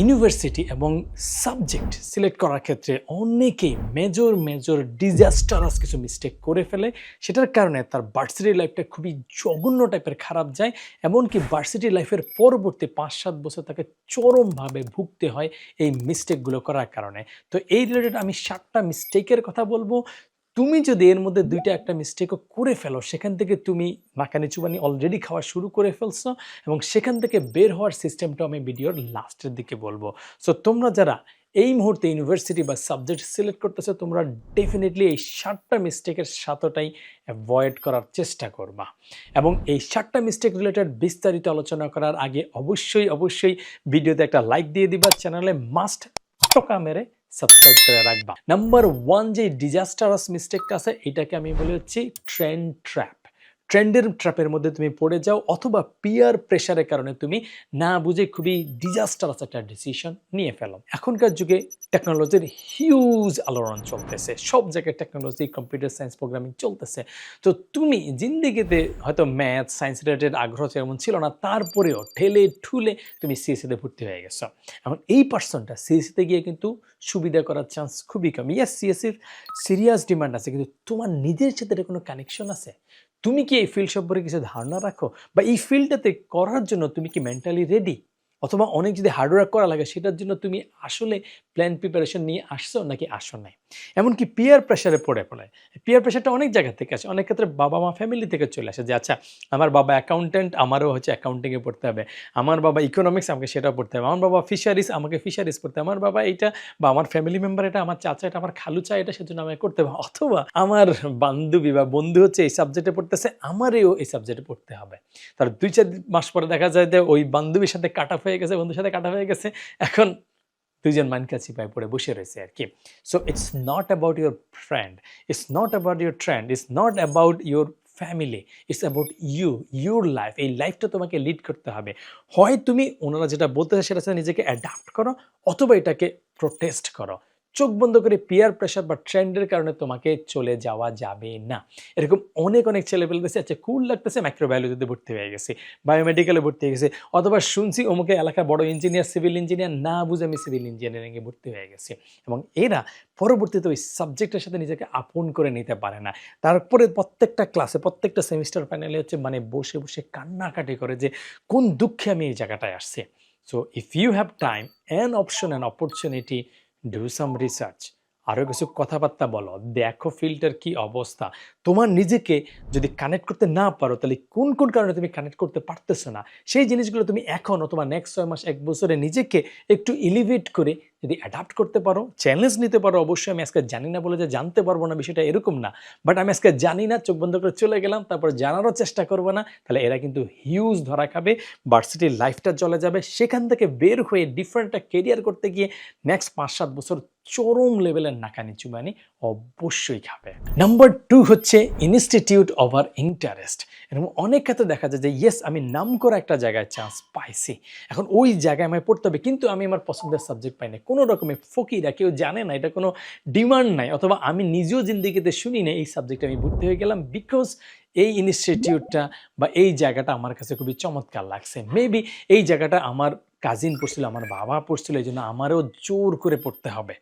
University এবং subject select করার ক্ষেত্রে অনেকেই মেজর মেজর ডিজাস্টারাস কিছু মিস্টেক করে ফেলে। সেটার কারণে তার ভার্সিটি লাইফটা খুবই জঘন্য টাইপের খারাপ যায়, এমনকি ভার্সিটি লাইফের পরবর্তী পাঁচ সাত বছর তাকে চরমভাবে ভুগতে হয় এই মিস্টেকগুলো করার কারণে। তো এই রিলেটেড আমি সাতটা মিস্টেকের কথা বলব। তুমি যদি এর মধ্যে দুইটা একটা মিস্টেকও করে ফেলো, সেখান থেকে তুমি নাকানি চুবানি অলরেডি খাওয়া শুরু করে ফেলছো এবং সেখান থেকে বের হওয়ার সিস্টেমটা আমি ভিডিওর লাস্টের দিকে বলব। সো তোমরা যারা এই মুহূর্তে ইউনিভার্সিটি বা সাবজেক্ট সিলেক্ট করতেছো, তোমরা ডেফিনেটলি এই সাতটা মিস্টেকের সাতটাই অ্যাভয়েড করার চেষ্টা করবা। এবং এই সাতটা মিস্টেক রিলেটেড বিস্তারিত আলোচনা করার আগে অবশ্যই অবশ্যই ভিডিওতে একটা লাইক দিয়ে দিবা চ্যানেলে মাস্ট টোকা মেরে সাবস্ক্রাইব করে রাখবা। নাম্বার ওয়ান যে ডিজাস্টারাস মিস্টেকটা আছে, এটাকে আমি বলে হচ্ছি ট্রেন্ড ট্র্যাপ ট্রেন্ডের ট্র্যাপের মধ্যে তুমি পড়ে যাও অথবা পিয়ার প্রেশারের কারণে তুমি না বুঝে খুবই ডিজাস্টারাস একটা ডিসিশন নিয়ে ফেলো। এখনকার যুগে টেকনোলজির হিউজ আলোড়ন চলতেছে। সব জায়গায় টেকনোলজি কম্পিউটার সায়েন্স প্রোগ্রামিং চলতেছে। তো তুমি জিন্দিগিতে হয়তো ম্যাথ সায়েন্স রিলেটেড আগ্রহ যেমন ছিল না, তারপরেও ঠেলে ঠুলে তুমি সিএসিতে ভর্তি হয়ে গেছো। এখন এই পার্সনটা সিএসিতে গিয়ে কিন্তু সুবিধা করার চান্স খুবই কম। ইয়াস সিএসির সিরিয়াস ডিমান্ড আছে, কিন্তু তোমার নিজের সাথে কোনো কানেকশন আছে? তুমি কি এই ফিল্ড সম্পর্কে কিছু ধারণা রাখো? বা এই ফিল্ডটাতে করার জন্য তুমি কি মেন্টালি রেডি অথবা অনেক যদি হার্ডওয়ার্ক করা লাগে, সেটার জন্য তুমি আসলে প্ল্যান প্রিপারেশন নিয়ে আসছো নাকি আসো নাই? এমনকি পিয়ার প্রেশারে পড়ে পড়ে। পিয়ার প্রেশারটা অনেক জায়গা থেকে আসে, অনেক ক্ষেত্রে বাবা মা ফ্যামিলি থেকে চলে আসে যে আচ্ছা আমার বাবা অ্যাকাউন্টেন্ট আমারও হচ্ছে অ্যাকাউন্টিংয়ে পড়তে হবে। আমার বাবা ইকোনমিক্স আমাকে সেটা পড়তে হবে। আমার বাবা ফিশারিজ আমাকে ফিশারিজ পড়তে হবে। আমার বাবা এটা বা আমার ফ্যামিলি মেম্বার এটা, আমার চাচা এটা, আমার খালু চা এটা সেজন্য আমাকে করতে হবে। অথবা আমার বান্ধবী বা বন্ধু হচ্ছে এই সাবজেক্টে পড়তেছে, আমারও এই সাবজেক্টে পড়তে হবে। তার দুই চার মাস পরে দেখা যায় যে, ওই বান্ধবীর সাথে কাটা হয়ে গেছে, বন্ধুর সাথে কাটা হয়ে গেছে। এখন দুইজন মানকা চিপায় পড়ে বসে রয়েছে আর কি। So it's not about your friend it's not about your trend it's not about your family it's about you your life এই লাইফটা তোমাকে লিড করতে হবে। হয় তুমি, ওনারা যেটা বলতে চায় সেটা নিজেকে অ্যাডাপ্ট করো, অথবা এটাকে প্রোটেস্ট করো। চোখ বন্ধ করে পিয়ার প্রেশার বা ট্রেন্ডের কারণে তোমাকে চলে যাওয়া যাবে না। এরকম অনেক অনেক ছেলে পেলতেছে আচ্ছা কুল লাগতেছে মাইক্রোবায়োলজিতে ভর্তি হয়ে গেছে বায়োমেডিক্যালে ভর্তি হয়ে গেছে, অথবা শুনছি অমুকে এলাকার বড় ইঞ্জিনিয়ার সিভিল ইঞ্জিনিয়ার না বুঝে আমি সিভিল ইঞ্জিনিয়ারিংয়ে ভর্তি হয়ে গেছি। এবং এরা পরবর্তীতে ওই সাবজেক্টের সাথে নিজেকে আপন করে নিতে পারে না। তারপরে প্রত্যেকটা ক্লাসে প্রত্যেকটা সেমিস্টার ফাইনালে হচ্ছে মানে বসে বসে কান্নাকাটি করে যে, কোন দুঃখে আমি এই জায়গাটায় আসছি? So if you have time an option and opportunity do some research আরও কিছু কথাবার্তা বলো। দেখো ফিল্টার কি অবস্থা। তোমার নিজেকে যদি কানেক্ট করতে না পারো, তাহলে কোন কোন কারণে তুমি কানেক্ট করতে পারতেছো না? সেই জিনিসগুলো তুমি এখন অথবা নেক্সট ছয় মাস, এক বছরে নিজেকে একটু ইলিভেট করে যদি অ্যাডাপ্ট করতে পারো চ্যালেঞ্জ নিতে পারো, অবশ্যই আমি আজকে জানি না বলে যে জানতে পারব না, বিষয়টা এরকম না। বাট আমি আজকে জানি না, চোখ বন্ধ করে চলে গেলাম, তারপর জানারও চেষ্টা করব না, তাহলে এরা কিন্তু হিউজ ধরা খাবে ভার্সিটির লাইফটা চলে যাবে। সেখান থেকে বের হয়ে ডিফারেন্ট একটা কেরিয়ার করতে গিয়ে নেক্সট পাঁচ সাত বছর চরম লেভেলের নাকানি চুবানি অবশ্যই খাবে। নাম্বার টু হচ্ছে ইনস্টিটিউট আর ইন্টারেস্ট এরকম অনেক ক্ষেত্রে দেখা যায় যে ইয়েস আমি নাম করা একটা জায়গায় চান্স পাইছি। এখন ওই জায়গায় আমায় পড়তে হবে, কিন্তু আমি আমার পছন্দের সাবজেক্ট পাই না কোনো রকমের ফকিরা কেউ জানে না, এটা কোনো ডিমান্ড নাই, অথবা আমি নিজেও জিন্দিগিতে শুনি না এই সাবজেক্টে আমি ভর্তি হয়ে গেলাম বিকজ এই ইনস্টিটিউটটা বা এই জায়গাটা আমার কাছে খুবই চমৎকার লাগছে। মেবি এই জায়গাটা আমার কাজিন পড়ছিল, আমার বাবা পড়ছিল, এই জন্য আমারও জোর করে পড়তে হবে।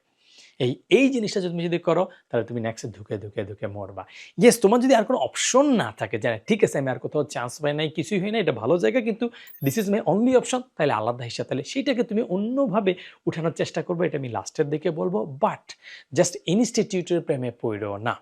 এই এই জিনিসটা যদি তুমি যদি করো, তাহলে তুমি নেক্সটে ধুকে ধুকে ধুকে মরবা। ইয়েস তোমার যদি আর কোনো অপশন না থাকে যে ঠিক আছে, আমি আর কোথাও চান্স পাই নাই, কিছুই হয় না এটা ভালো জায়গা, কিন্তু this is my only option তাহলে আলাদা হিসাব, তাহলে সেটাকে তুমি অন্যভাবে উঠানোর চেষ্টা করবে, এটা আমি লাস্টের দিকে বলব। বাট জাস্ট ইনস্টিটিউটের প্রেমে পড়ো না।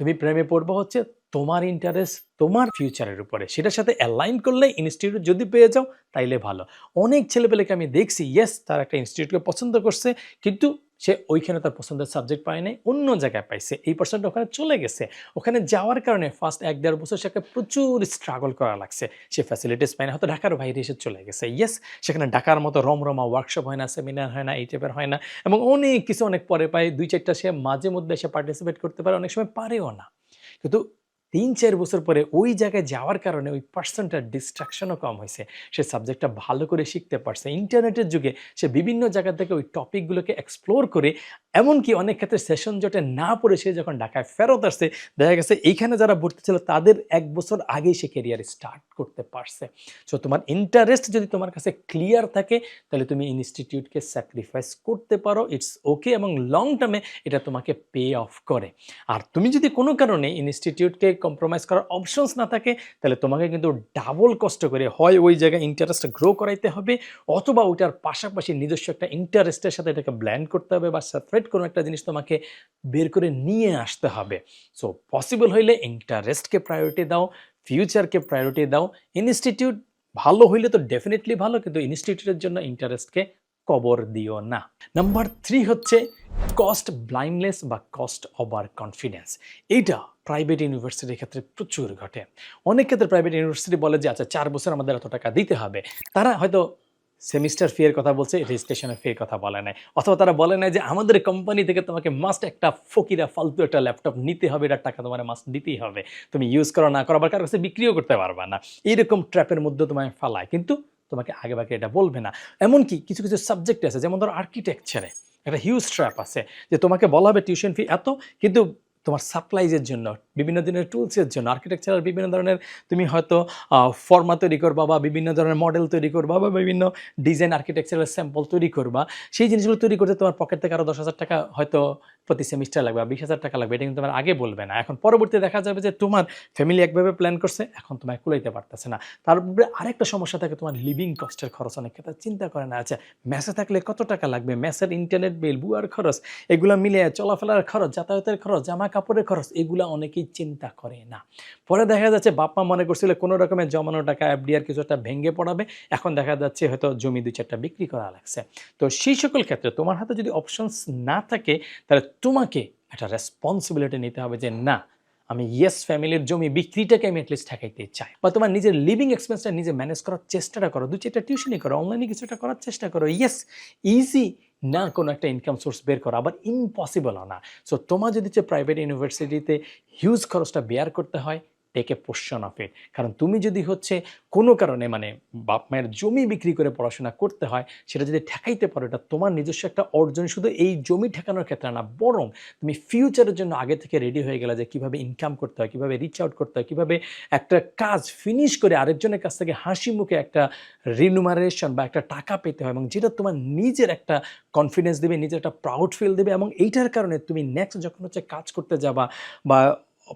তুমি প্রেমে পড়ব হচ্ছে তোমার ইন্টারেস্ট তোমার ফিউচারের উপরে। সেটার সাথে অ্যালাইন করলে ইনস্টিটিউট যদি পেয়ে যাও, তাইলে ভালো। অনেক ছেলেপেলেকে আমি দেখছি ইয়েস তার একটা ইনস্টিটিউটকে পছন্দ করছে, কিন্তু সে ওইখানে তার পছন্দের সাবজেক্ট পায় নাই, অন্য জায়গায় পাইছে। এই পার্সনটা ওখানে চলে গেছে। ওখানে যাওয়ার কারণে ফার্স্ট এক দেড় বছর সেখানে প্রচুর স্ট্রাগল করা লাগছে। সে ফ্যাসিলিটিস পায় না হয়তো ঢাকার বাইরে এসে চলে গেছে। ইয়েস সেখানে ঢাকার মতো রমরমা ওয়ার্কশপ হয় না সেমিনার হয় না, এই টাইপের হয় না এবং অনেক কিছু অনেক পরে পায়। দুই চারটা সে মাঝে মধ্যে সে পার্টিসিপেট করতে পারে, অনেক সময় পারেও না। কিন্তু তিন, চার বছর পরে ওই জায়গায় যাওয়ার কারণে ওই পার্সনটার ডিস্ট্রাকশনও কম হয়েছে। সে সাবজেক্টটা ভালো করে শিখতে পারছে। ইন্টারনেটের যুগে সে বিভিন্ন জায়গা থেকে ওই টপিকগুলোকে এক্সপ্লোর করে, এমনকি অনেক ক্ষেত্রে সেশন জটে না পড়ে সে যখন ঢাকায় ফেরত আসছে, দেখা গেছে এইখানে যারা ভর্তি ছিল তাদের এক বছর আগেই সে কেরিয়ার স্টার্ট করতে পারছে। সো তোমার ইন্টারেস্ট যদি তোমার কাছে ক্লিয়ার থাকে, তাহলে তুমি ইনস্টিটিউটকে স্যাক্রিফাইস করতে পারো। ইটস ওকে এবং লং টার্মে এটা তোমাকে পে অফ করে। আর তুমি যদি কোনো কারণে ইনস্টিটিউটকে কম্প্রোমাইজ করার অপশনস না থাকে, তাহলে তোমাকে কিন্তু ডাবল কষ্ট করে হয় ওই জায়গায় ইন্টারেস্ট গ্রো করাইতে হবে, অথবা ওইটার পাশাপাশি নিজস্ব একটা ইন্টারেস্টের সাথে এটাকে ব্ল্যান্ড করতে হবে বা সেপারেট কোনো একটা জিনিস তোমাকে বের করে নিয়ে আসতে হবে। সো পসিবল হইলে ইন্টারেস্টকে প্রায়োরিটি দাও ফিউচারকে প্রায়োরিটি দাও ইনস্টিটিউট ভালো হইলে তো ডেফিনেটলি ভালো, কিন্তু ইনস্টিটিউটের জন্য ইন্টারেস্টকে কবর দিও না। নাম্বার থ্রি হচ্ছে কস্ট ব্লাইন্ডনেস বা কস্ট ওভার কনফিডেন্স এইটা প্রাইভেট ইউনিভার্সিটির ক্ষেত্রে প্রচুর ঘটে। অনেক ক্ষেত্রে প্রাইভেট ইউনিভার্সিটি বলে যে আচ্ছা চার বছর আমাদের এত টাকা দিতে হবে। তারা হয়তো সেমিস্টার ফি এর কথা বলছে রেজিস্ট্রেশনের ফি এর কথা বলে নাই। অথবা তারা বলে নাই যে, আমাদের কোম্পানি থেকে তোমাকে মাস্ট একটা ফকিরা ফালতু একটা ল্যাপটপ নিতে হবে, এটার টাকা তোমার মাস্ট দিতেই হবে। তুমি ইউজ করো, না করো, আবার কারও কাছে বিক্রিও করতে পারবে না। এইরকম ট্র্যাপের মধ্যে তোমায় ফালায়। কিন্তু তোমাকে আগে বাগে এটা বলবে না। এমনকি কিছু কিছু সাবজেক্ট আছে, যেমন ধরো আর্কিটেকচারে একটা হিউজ ট্র্যাপ আছে, যে তোমাকে বলা হবে টিউশন ফি এত, কিন্তু তোমার সাপ্লাইজের জন্য, বিভিন্ন ধরনের টুলসের জন্য আর্কিটেকচারাল বিভিন্ন ধরনের তুমি হয়তো ফর্মা তৈরি করবা বা বিভিন্ন ধরনের মডেল তৈরি করবা বা বিভিন্ন ডিজাইন আর্কিটেকচারাল স্যাম্পল তৈরি করবা, সেই জিনিসগুলো তৈরি করতে তোমার পকেট থেকে আরও দশ হাজার টাকা হয়তো প্রতি সেমিস্টার লাগবে বা বিশ হাজার টাকা লাগবে, এটা কিন্তু তোমার আগে বলবে না। এখন পরবর্তীতে দেখা যাবে যে তোমার ফ্যামিলি একভাবে প্ল্যান করছে, এখন তোমায় কুলাইতে পারতেছে না। তারপরে আরেকটা সমস্যা থাকে, তোমার লিভিং কস্টের খরচ অনেক ক্ষেত্রে চিন্তা করে না। আচ্ছা মেসে থাকলে কত টাকা লাগবে? ম্যাসের ইন্টারনেট বিল বুয়ার খরচ, এগুলো মিলে চলাফেরার খরচ, যাতায়াতের খরচ জামা কাপড়ের খরচ, এগুলো অনেকেই চিন্তা করে না। পরে দেখা যাচ্ছে বাপ মা মনে করছিল কোনো রকমের জমানো টাকা এফডিআর কিছু একটা ভেঙে পড়াবে, এখন দেখা যাচ্ছে হয়তো জমি দুই চারটা বিক্রি করা লাগছে। তো সেই সকল ক্ষেত্রে তোমার হাতে যদি অপশনস না থাকে, তাহলে তোমাকে একটা রেসপন্সিবিলিটি নিতে হবে যে না, আমি ইয়েস ফ্যামিলির জমি বিক্রিটাকে আমি অ্যাটলিস্ট ঠেকাইতে চাই। বা তোমার নিজের লিভিং এক্সপেন্সটা নিজে ম্যানেজ করার চেষ্টাটা করো। দু চারটা টিউশনই করো অনলাইনে কিছু একটা করার চেষ্টা করো। ইয়েস ইজি না কোনো একটা ইনকাম সোর্স বের করা, আবার ইম্পসিবলও না। সো তোমার যদি হচ্ছে প্রাইভেট ইউনিভার্সিটিতে হিউজ খরচটা বেয়ার করতে হয় take a portion of it কারণ তুমি যদি হচ্ছে কোনো কারণে মানে বাপ মায়ের জমি বিক্রি করে পড়াশোনা করতে হয়, সেটা যদি ঠেকাইতে পারো, এটা তোমার নিজস্ব একটা অর্জন। শুধু এই জমি ঠেকানোর ক্ষেত্রে না, বরং তুমি ফিউচারের জন্য আগে থেকে রেডি হয়ে গেলে যে কীভাবে ইনকাম করতে হয়, কীভাবে রিচ আউট করতে হয়, কীভাবে একটা কাজ ফিনিশ করে আরেকজনের কাছ থেকে হাসি মুখে একটা রিনুমারেশন বা একটা টাকা পেতে হয়, এবং যেটা তোমার নিজের একটা কনফিডেন্স দেবে, নিজের একটা প্রাউড ফিল দেবে, এবং এইটার কারণে তুমি নেক্সট যখন হচ্ছে কাজ করতে যাবা বা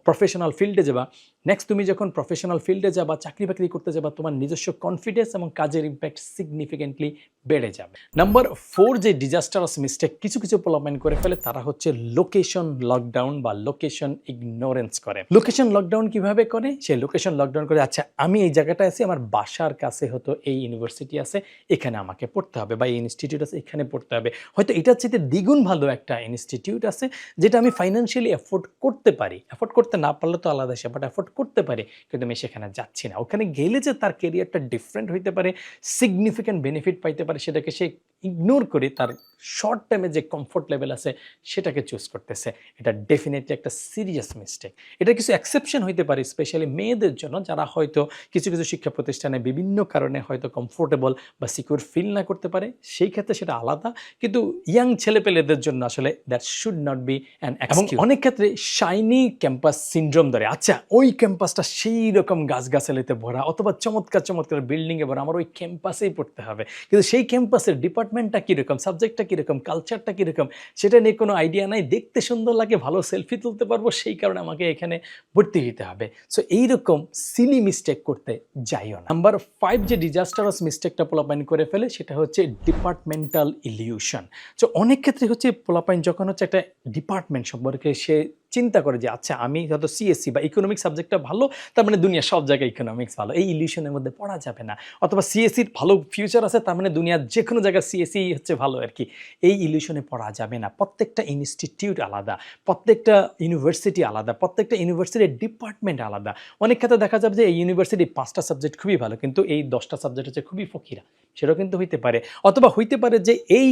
প্রফেশনাল ফিল্ডে যাবা নেক্সট তুমি যখন প্রফেশনাল ফিল্ডে যাবা, চাকরি বাকরি করতে যাবা, তোমার নিজস্ব কনফিডেন্স এবং কাজের ইম্প্যাক্ট সিগনিফিকেন্টলি বেড়ে যাবে। নাম্বার ফোর যে ডিজাস্টারাস মিস্টেক কিছু কিছু প্রলাপমেন্ট করে ফেলে, তারা হচ্ছে লোকেশন লকডাউন বা লোকেশন ইগনোরেন্স করে। লোকেশন লকডাউন কীভাবে করে? সে লোকেশন লকডাউন করে আচ্ছা আমি এই জায়গাটায় আছি, আমার বাসার কাছে হতো এই ইউনিভার্সিটি আছে, এখানে আমাকে পড়তে হবে বা এই ইনস্টিটিউট আছে, এখানে পড়তে হবে। হয়তো এটার চেয়ে দ্বিগুণ ভালো একটা ইনস্টিটিউট আছে, যেটা আমি ফাইন্যান্সিয়ালি অ্যাফোর্ড করতে পারি। অ্যাফোর্ড করতে না পারলে তো আলাদা সে বাট অ্যাফোর্ড করতে পারে। কিন্তু আমি সেখানে যাচ্ছি না। ওখানে গেলে যে তার কেরিয়ারটা ডিফারেন্ট হইতে পারে সিগনিফিক্যান্ট বেনিফিট পাইতে পারে, সেটাকে সে ইগনোর করে তার শর্ট টাইমে যে কমফোর্ট লেভেল আছে সেটাকে চুজ করতেছে। এটা ডেফিনেটলি একটা সিরিয়াস মিস্টেক এটা কিছু এক্সেপশন হইতে পারে স্পেশালি মেয়েদের জন্য যারা হয়তো কিছু কিছু শিক্ষা প্রতিষ্ঠানে বিভিন্ন কারণে হয়তো কমফোর্টেবল বা সিকিউর ফিল না করতে পারে সেই ক্ষেত্রে সেটা আলাদা। কিন্তু ইয়াং ছেলেপেলেদের জন্য আসলে that should not be an এবং অনেক ক্ষেত্রে শাইনি ক্যাম্পাস সিন্ড্রোম ধরে আচ্ছা ওই ক্যাম্পাসটা সেই রকম গাছগাছালিতে ভরা অথবা চমৎকার চমৎকার বিল্ডিংয়ে ভরা আমার ওই ক্যাম্পাসেই পড়তে হবে। কিন্তু সেই ক্যাম্পাসের ডিপার্টমেন্টটা কীরকম সাবজেক্টটা কীরকম কালচারটা কীরকম, সেটা নিয়ে কোনো আইডিয়া নাই। দেখতে সুন্দর লাগে, ভালো সেলফি তুলতে পারব, সেই কারণে আমাকে এখানে ভর্তি হতে হবে। সো এইরকম সিলি মিস্টেক করতে যাইও না। নাম্বার ফাইভ যে ডিজাস্টারাস মিস্টেকটা পোলাপাইন করে ফেলে, সেটা হচ্ছে ডিপার্টমেন্টাল ইলিউশন সো অনেক ক্ষেত্রে হচ্ছে পোলাপাইন যখন হচ্ছে একটা ডিপার্টমেন্ট সম্পর্কে সে চিন্তা করে যে আচ্ছা আমি হয়তো সিএসসি বা ইকোনমিক সাবজেক্টটা ভালো, তার মানে দুনিয়া সব জায়গায় ইকোনমিক্স ভালো। এই ইলিউশনের মধ্যে পড়া যাবে না। অথবা সিএসসির ভালো ফিউচার আছে, তার মানে দুনিয়ার যে কোনো জায়গায় সিএসসি হচ্ছে ভালো আর কি। এই ইলিউশনে পড়া যাবে না। প্রত্যেকটা ইনস্টিটিউট আলাদা, প্রত্যেকটা ইউনিভার্সিটি আলাদা, প্রত্যেকটা ইউনিভার্সিটির ডিপার্টমেন্ট আলাদা। অনেক ক্ষেত্রে দেখা যাবে যে, এই ইউনিভার্সিটি পাঁচটা সাবজেক্ট খুবই ভালো, কিন্তু এই দশটা সাবজেক্ট হচ্ছে খুবই ফকিরা। সেটাও কিন্তু হইতে পারে। অথবা হইতে পারে যে, এই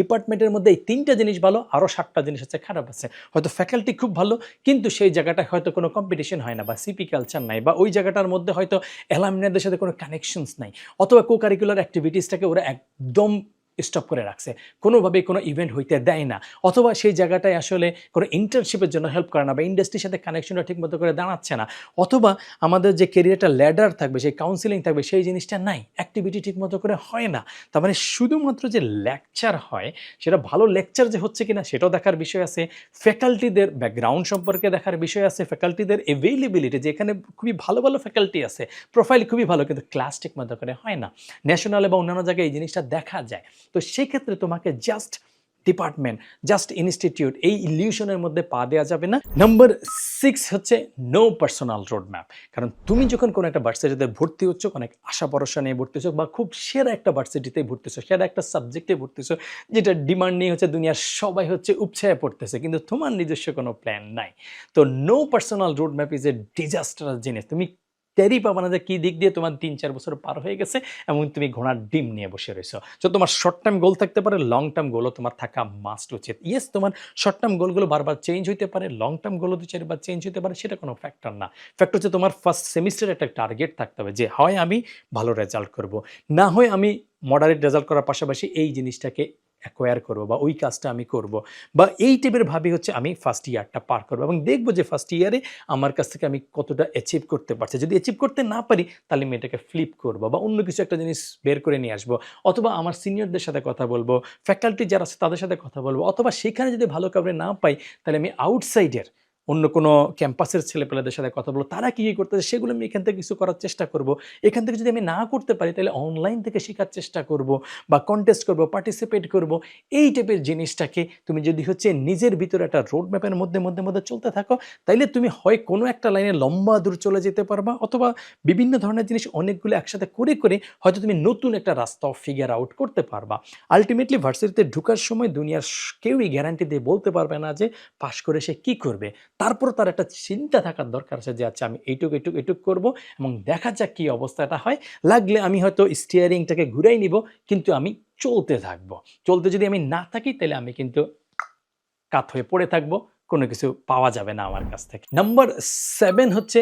ডিপার্টমেন্টের মধ্যে এই তিনটা জিনিস ভালো আরও সাতটা জিনিস হচ্ছে খারাপ আছে। হয়তো ফ্যাকাল্টি খুব ভালো, কিন্তু সেই জায়গাটায় হয়তো কোনো কম্পিটিশন হয় না বা সিপি কালচার নাই বা ওই জায়গাটার মধ্যে হয়তো অ্যালামিনারদের সাথে কোনো কানেকশনস নাই। অথবা কো কারিকুলার অ্যাক্টিভিটিসটাকে ওরা একদম স্টপ করে রাখছে। কোনোভাবেই কোনো ইভেন্ট হইতে দেয় না। অথবা সেই জায়গাটায় আসলে কোনো ইন্টার্নশিপের জন্য হেল্প করে না বা ইন্ডাস্ট্রির সাথে কানেকশনটা ঠিকমতো করে দাঁড়াচ্ছে না। অথবা আমাদের যে কেরিয়ারটা ল্যাডার থাকবে, সেই কাউন্সিলিং থাকবে, সেই জিনিসটা নাই। অ্যাক্টিভিটি ঠিকমতো করে হয় না। তার মানে শুধুমাত্র যে লেকচার হয়, সেটা ভালো লেকচার যে হচ্ছে কিনা, সেটাও দেখার বিষয় আছে। ফ্যাকাল্টিদের ব্যাকগ্রাউন্ড সম্পর্কে দেখার বিষয় আছে। ফ্যাকাল্টিদের অ্যাভেলেবিলিটি যেখানে খুবই ভালো ভালো ফ্যাকাল্টি আছে। প্রোফাইল খুবই ভালো, কিন্তু ক্লাস ঠিক মতো করে হয় না। ন্যাশনাল বা অন্যান্য জায়গায় এই জিনিসটা দেখা যায়। তো সেক্ষেত্রে তোমাকে জাস্ট ডিপার্টমেন্ট জাস্ট ইনস্টিটিউট এই ইলিউশনের মধ্যে পা দেওয়া যাবে না। নাম্বার সিক্স হচ্ছে নো পার্সোনাল রোড ম্যাপ কারণ তুমি যখন কোনো একটা ভার্সিটিতে ভর্তি হচ্ছ অনেক আশা ভরসা নিয়ে ভর্তি হচ্ছ, বা খুব সেরা একটা ভার্সিটিতে ভর্তি হচ্ছ, সেরা একটা সাবজেক্টে ভর্তি হচ্ছ, যেটা ডিমান্ড নিয়ে হচ্ছে দুনিয়ার সবাই হচ্ছে উপছায়া পড়তেছে, কিন্তু তোমার নিজস্ব কোনো প্ল্যান নাই। তো no personal road map is a disastrous জিনিস। তুমি টেরি পাবা না যে কী দিক দিয়ে তোমার তিন, চার বছর পার হয়ে গেছে এবং তুমি ঘোড়ার ডিম নিয়ে বসে রয়েছো। তো তোমার শর্ট টার্ম গোল থাকতে পারে লং টার্ম গোলও তোমার থাকা মাস্ট উচিত ইয়েস তোমার শর্ট টার্ম গোলগুলো বারবার চেঞ্জ হইতে পারে লং টার্ম গোলও দু, চারবার চেঞ্জ হতে পারে, সেটা কোনো ফ্যাক্টর না। ফ্যাক্টর হচ্ছে তোমার ফার্স্ট সেমিস্টারে একটা টার্গেট থাকতে হবে যে হয় আমি ভালো রেজাল্ট করব, না হয় আমি মডারেট রেজাল্ট করার পাশাপাশি এই জিনিসটাকে অ্যাকোয়ার করব বা ওই কাজটা আমি করব। বা এই টাইপের ভাবে হচ্ছে আমি ফার্স্ট ইয়ারটা পার করব এবং দেখব যে ফার্স্ট ইয়ারে আমার কাছ থেকে আমি কতটা অ্যাচিভ করতে পারছি। যদি অ্যাচিভ করতে না পারি, তাহলে আমি এটাকে ফ্লিপ করব বা অন্য কিছু একটা জিনিস বের করে নিয়ে আসব। অথবা আমার সিনিয়রদের সাথে কথা বলব ফ্যাকাল্টি যারা আছে তাদের সাথে কথা বলব, অথবা সেখানে যদি ভালো কাউরে না পাই, তাহলে আমি আউটসাইডের অন্য কোনো ক্যাম্পাসের ছেলেপেলেদের সাথে কথা বলব তারা কী কী করতেছে সেগুলো আমি এখান থেকে কিছু করার চেষ্টা করব। এখান থেকে যদি আমি না করতে পারি, তাহলে অনলাইন থেকে শেখার চেষ্টা করব বা কন্টেস্ট করব পার্টিসিপেট করব। এই টাইপের জিনিসটাকে তুমি যদি হচ্ছে নিজের ভিতরে একটা রোড ম্যাপের মধ্যে মধ্যে মধ্যে চলতে থাকো, তাইলে তুমি হয় কোনো একটা লাইনে লম্বা দূর চলে যেতে পারবা অথবা বিভিন্ন ধরনের জিনিস অনেকগুলো একসাথে করে করে হয়তো তুমি নতুন একটা রাস্তাও ফিগার আউট করতে পারবা। আলটিমেটলি ভার্সিটিতে ঢুকার সময় দুনিয়ার কেউই গ্যারান্টি দিয়ে বলতে পারবে না যে পাশ করে সে কী করবে। তারপর তার একটা চিন্তা থাকার দরকার আছে যে আচ্ছা আমি এইটুক এইটুক এইটুক করব এবং দেখা যাক কী অবস্থাটা হয়। লাগলে আমি হয়তো স্টিয়ারিংটাকে ঘুরাই নিব, কিন্তু আমি চলতে থাকব। চলতে যদি আমি না থাকি, তাহলে আমি কিন্তু কাত হয়ে পড়ে থাকব। কোনো কিছু পাওয়া যাবে না আমার কাছ থেকে। নাম্বার সেভেন হচ্ছে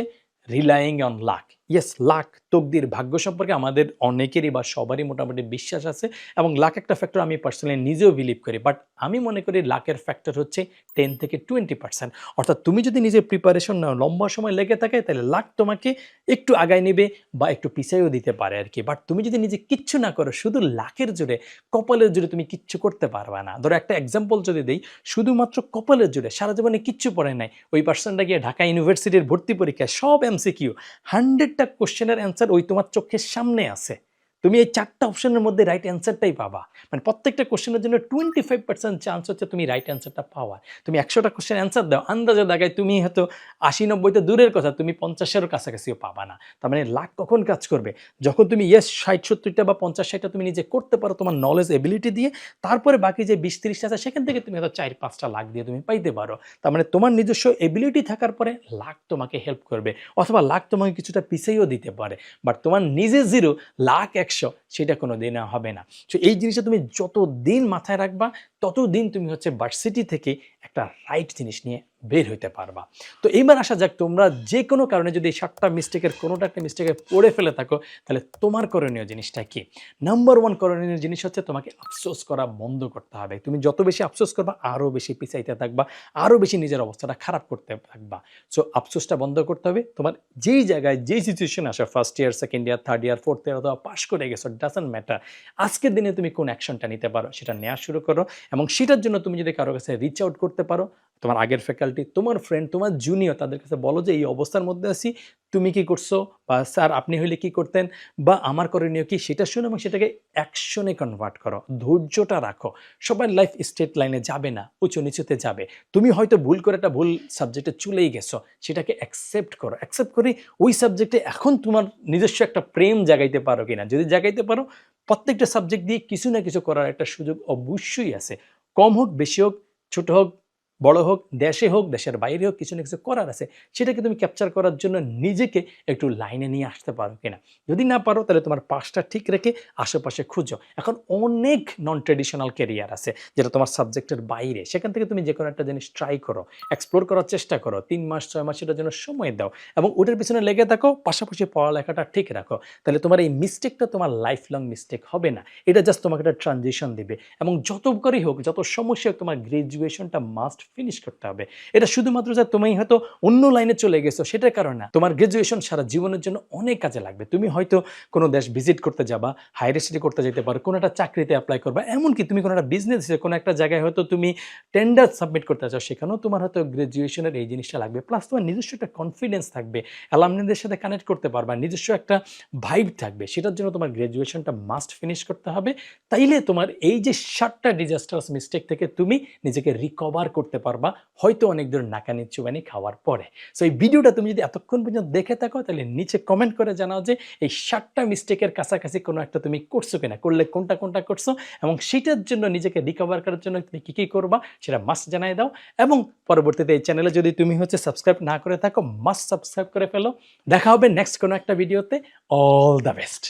relying on luck yes luck তকদির ভাগ্য সম্পর্কে আমাদের অনেকেরই বা সবারই মোটামুটি বিশ্বাস আছে এবং লাক একটা ফ্যাক্টর আমি পার্সোনালি নিজেও বিলিভ করি বাট আমি মনে করি লাকের ফ্যাক্টর হচ্ছে টেন থেকে টোয়েন্টি পার্সেন্ট অর্থাৎ তুমি যদি নিজের প্রিপারেশন নাও, লম্বা সময় লেগে থাকে, তাহলে লাক তোমাকে একটু আগায় নেবে বা একটু পিছাইও দিতে পারে আর কি বাট তুমি যদি নিজে কিচ্ছু না করো, শুধু লাকের জোরে, কপালের জোরে তুমি কিচ্ছু করতে পারবে না। ধরো একটা এক্সাম্পল যদি দিই, শুধুমাত্র কপালের জোরে সারা জীবনে কিচ্ছু পড়ে নাই। ওই পার্সনটা গিয়ে ঢাকা ইউনিভার্সিটির ভর্তি পরীক্ষায় সব এমসিকিউ হান্ড্রেডটা কোশ্চেনের অ্যান্সার ওই তোমার চোখের সামনে আছে। তুমি এই চারটা অপশনের মধ্যে রাইট অ্যান্সারটাই পাবা। মানে প্রত্যেকটা কোশ্চেনের জন্য টোয়েন্টি ফাইভ পার্সেন্ট চান্স হচ্ছে তুমি রাইট অ্যান্সারটা পাওয়ার। তুমি একশোটা কোশ্চেন অ্যান্সার দাও, আন্দাজে দেখায় তুমি হয়তো আশি নব্বইতে দূরের কথা, তুমি পঞ্চাশেরও কাছাকাছিও পাবা না। তার মানে লাখ কখন কাজ করবে? যখন তুমি ইয়েস ষাট, সত্তরটা বা পঞ্চাশ ষাটটা তুমি নিজে করতে পারো তোমার নলেজ এবিলিটি দিয়ে, তারপরে বাকি যে বিশ তিরিশটা আছে, সেখান থেকে তুমি হয়তো চার পাঁচটা লাখ দিয়ে তুমি পাইতে পারো। তার মানে তোমার নিজস্ব এবিলিটি থাকার পরে লাখ তোমাকে হেল্প করবে, অথবা লাখ তোমাকে কিছুটা পিছিয়েও দিতে পারে। বাট তোমার নিজে জিরো লাখ একশো সেটা কোনো দিনে হবে না। তো এই জিনিসটা তুমি যত দিন মাথায় রাখবা, ততদিন তুমি হচ্ছে ভার্সিটি থেকে একটা রাইট জিনিস নিয়ে বের হইতে পারবা। তো এইবার আসা যাক তোমরা যে কোনো কারণে যদি সাতটা মিস্টেকের, কোনোটা একটা মিস্টেকে পড়ে ফেলে থাকো, তাহলে তোমার করণীয় জিনিসটা কি? নাম্বার ওয়ান করণীয় জিনিস হচ্ছে তোমাকে আফসোস করা বন্ধ করতে হবে। তুমি যত বেশি আফসোস করবা আরও বেশি পিছাইতে থাকবা আরও বেশি নিজের অবস্থাটা খারাপ করতে থাকবা। সো আফসোসটা বন্ধ করতে হবে। তোমার যেই জায়গায়, যেই সিচুয়েশন আসে first year second year third year fourth year অথবা পাশ করে গেছো ডাজেন্ট ম্যাটার আজকের দিনে তুমি কোন অ্যাকশনটা নিতে পারো, সেটা নেওয়া শুরু করো এবং সেটার জন্য তুমি যদি কারও কাছে রিচ আউট করতে পারো তোমার আগের ফ্যাকাল্টি তোমার ফ্রেন্ড তোমার জুনিয়র তাদের কাছে বলো যে, এই অবস্থার মধ্যে আছি, তুমি কি করছ? বা, স্যার, আপনি হইলে কি করতেন? বা, আমার করণীয় কি? সেটা শুনে এবং সেটাকে অ্যাকশনে কনভার্ট করো, ধৈর্যটা রাখো। সবার লাইফ স্টেট লাইনে যাবে না, উঁচু নিচুতে যাবে। তুমি হয়তো ভুল করে একটা ভুল সাবজেক্টে চলেই গেছো, সেটাকে অ্যাকসেপ্ট করো। অ্যাকসেপ্ট করে ওই সাবজেক্টে এখন তোমার নিজস্ব একটা প্রেম জাগাইতে পারো কিনা। যদি জাগাইতে পারো, প্রত্যেকটা সাবজেক্ট দিয়ে কিছু না কিছু করার একটা সুযোগ অবশ্যই আছে। কম হোক, বেশি হোক, ছোট হোক বড় হোক, দেশে হোক, দেশের বাইরে হোক, কিছু না কিছু করার আছে, সেটাকে তুমি ক্যাপচার করার জন্য নিজেকে একটু লাইনে নিয়ে আসতে পারো কিনা। যদি না পারো, তাহলে তোমার পাশটা ঠিক রেখে আশেপাশে খুঁজো। এখন অনেক নন ট্রেডিশনাল কেরিয়ার আছে, যেটা তোমার সাবজেক্টের বাইরে। সেখান থেকে তুমি যে কোনো একটা জিনিস ট্রাই করো এক্সপ্লোর করার চেষ্টা করো, তিন মাস, ছয় মাস সেটার জন্য সময় দাও এবং ওটার পিছনে লেগে থাকো, পাশাপাশি পড়ালেখাটা ঠিক রাখো। তাহলে তোমার এই মিস্টেকটা তোমার লাইফ লং মিস্টেক হবে না। এটা জাস্ট তোমাকে একটা ট্রানজিশন দিবে এবং যত করেই হোক, যত সমস্যা হোক, তোমার গ্রাজুয়েশনটা মাস্ট ফিনিশ করতে হবে। এটা শুধুমাত্র যে তুমি হয়তো অন্য লাইনে চলে গেছো, সেটার কারণে না। তোমার গ্রাজুয়েশন সারা জীবনের জন্য অনেক কাজে লাগবে। তুমি হয়তো কোনো দেশ ভিজিট করতে যাবা হায়ার স্টাডি করতে যেতে পারো, কোনো একটা চাকরিতে অ্যাপ্লাই করবা, এমনকি তুমি কোনো একটা বিজনেস কোনো একটা জায়গায় হয়তো তুমি টেন্ডার সাবমিট করতে চাও সেখানেও তোমার হয়তো গ্রাজুয়েশনের এই জিনিসটা লাগবে। প্লাস তোমার নিজস্ব একটা কনফিডেন্স থাকবে। অ্যালামনিদের সাথে কানেক্ট করতে পারবা, নিজস্ব একটা ভাইব থাকবে। সেটার জন্য তোমার গ্রাজুয়েশনটা মাস্ট ফিনিশ করতে হবে। তাইলে তোমার এই যে সাতটা ডিজাস্টার্স মিস্টেক থেকে তুমি নিজেকে রিকভার করতে পারবা, হয়তো অনেক দূর নাকানি চুবানি খাওয়ার পরে। সো এই ভিডিওটা তুমি যদি এতক্ষণ পর্যন্ত দেখে থাকো, তাহলে নিচে কমেন্ট করে জানাও যে, এই সাতটা মিস্টেকের কাছাকাছি কোনো একটা তুমি করছ কিনা, করলে কোনটা কোনটা করছ, এবং সেটার জন্য নিজেকে রিকভার করার জন্য তুমি কী কী করবা, সেটা মাস্ট জানাই দাও। এবং পরবর্তীতে এই চ্যানেলে যদি তুমি হচ্ছে সাবস্ক্রাইব না করে থাকো মাস্ট সাবস্ক্রাইব করে ফেলো। দেখা হবে নেক্সট কোনো একটা ভিডিওতে অল দ্য বেস্ট